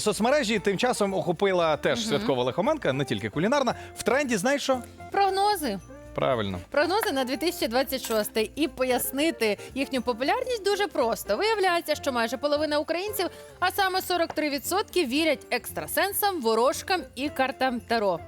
Соцмережі тим часом охопила теж святкова лихоманка, не тільки кулінарна. В тренді, знаєш що? Прогнози. Правильно. Прогнози на 2026 і пояснити їхню популярність дуже просто. Виявляється, що майже половина українців, а саме 43% вірять екстрасенсам, ворожкам і картам Таро.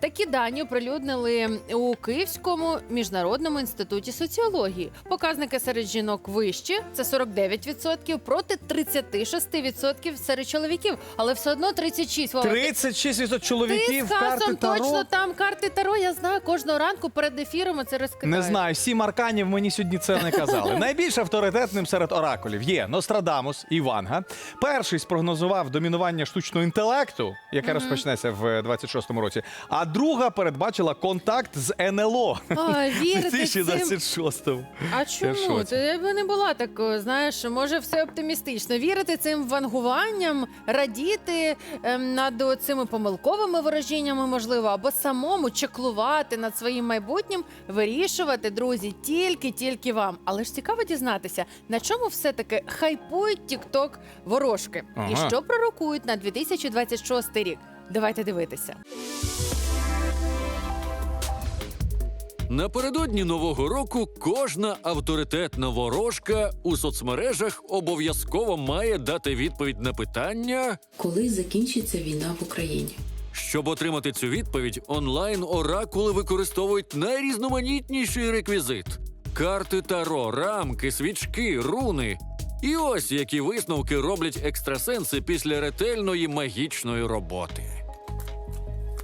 Такі дані оприлюднили у Київському міжнародному інституті соціології. Показники серед жінок вищі це 49% проти 36% серед чоловіків, але все одно 36. Вова, ти- 36% ти чоловіків з карти Хасом Таро. точно там карти Таро. Я знаю кожного ранку перед ефіром це розкидаю. Не знаю, сім арканів мені сьогодні це не казали. Найбільш авторитетним серед оракулів є Нострадамус і Ванга. Перший спрогнозував домінування штучного інтелекту, яке розпочнеться в 26-му році. А друга передбачила контакт з НЛО. В вірити цим. 2026-му. А чому? шоці. Це я би не була такою, знаєш, може все оптимістично. Вірити цим вангуванням, радіти ем, над цими помилковими ворожіннями, можливо, або самому чеклувати над своїм майбутнім, вирішувати, друзі, тільки-тільки вам. Але ж цікаво дізнатися, на чому все-таки хайпують тікток ворожки і що пророкують на 2026 рік. Давайте дивитися. Напередодні нового року кожна авторитетна ворожка у соцмережах обов'язково має дати відповідь на питання. коли закінчиться війна в Україні. Щоб отримати цю відповідь, онлайн оракули використовують найрізноманітніший реквізит: карти таро, рамки, свічки, руни. І ось які висновки роблять екстрасенси після ретельної магічної роботи.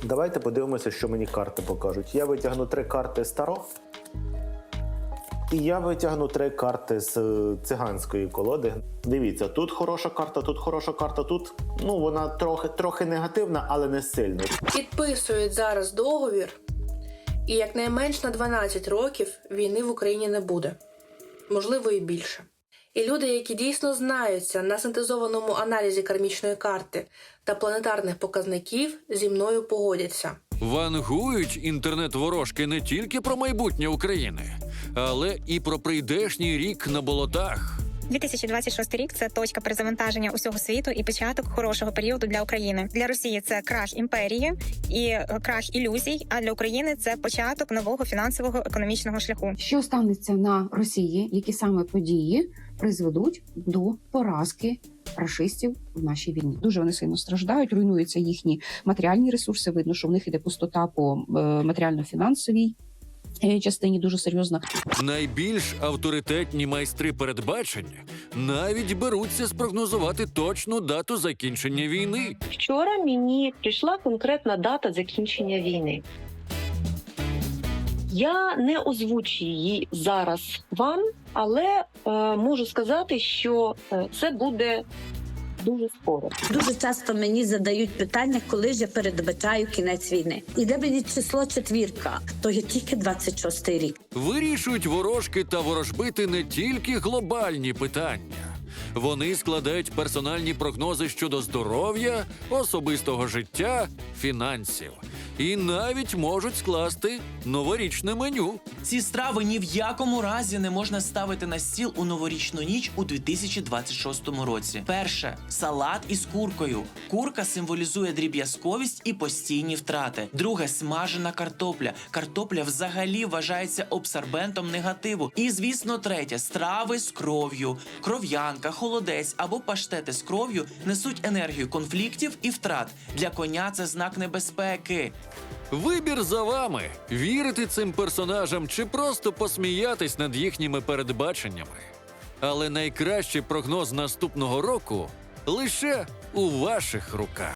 Давайте подивимося, що мені карти покажуть. Я витягну три карти з Таро. І я витягну три карти з е, циганської колоди. Дивіться, тут хороша карта, тут хороша карта, тут ну вона трохи, трохи негативна, але не сильно. Підписують зараз договір, і якнайменш на 12 років війни в Україні не буде, можливо, і більше. І люди, які дійсно знаються на синтезованому аналізі кармічної карти та планетарних показників, зі мною погодяться. Вангують інтернет-ворожки не тільки про майбутнє України, але і про прийдешній рік на болотах. 2026 рік це точка перезавантаження усього світу і початок хорошого періоду для України. Для Росії це крах імперії і е, крах ілюзій. А для України це початок нового фінансового економічного шляху. що станеться на Росії, які саме події призведуть до поразки рашистів в нашій війні. Дуже вони сильно страждають, руйнуються їхні матеріальні ресурси. Видно, що в них іде пустота по е, матеріально-фінансовій е, частині дуже серйозна. Найбільш авторитетні майстри передбачення навіть беруться спрогнозувати точну дату закінчення війни. Вчора мені прийшла конкретна дата закінчення війни. Я не озвучу її зараз вам, але е, можу сказати, що е, це буде дуже скоро. Дуже часто мені задають питання, коли ж я передбачаю кінець війни. І де мені число четвірка, то є тільки 26-й рік. Вирішують ворожки та ворожбити не тільки глобальні питання. Вони складають персональні прогнози щодо здоров'я, особистого життя, фінансів і навіть можуть скласти новорічне меню. Ці страви ні в якому разі не можна ставити на стіл у новорічну ніч у 2026 році. Перше салат із куркою. Курка символізує дріб'язковість і постійні втрати. Друге смажена картопля. Картопля взагалі вважається обсорбентом негативу. І звісно, третє страви з кров'ю. Кров'янка, холодець або паштети з кров'ю несуть енергію конфліктів і втрат. Для коня це знак небезпеки. Вибір за вами: вірити цим персонажам чи просто посміятись над їхніми передбаченнями. Але найкращий прогноз наступного року лише у ваших руках.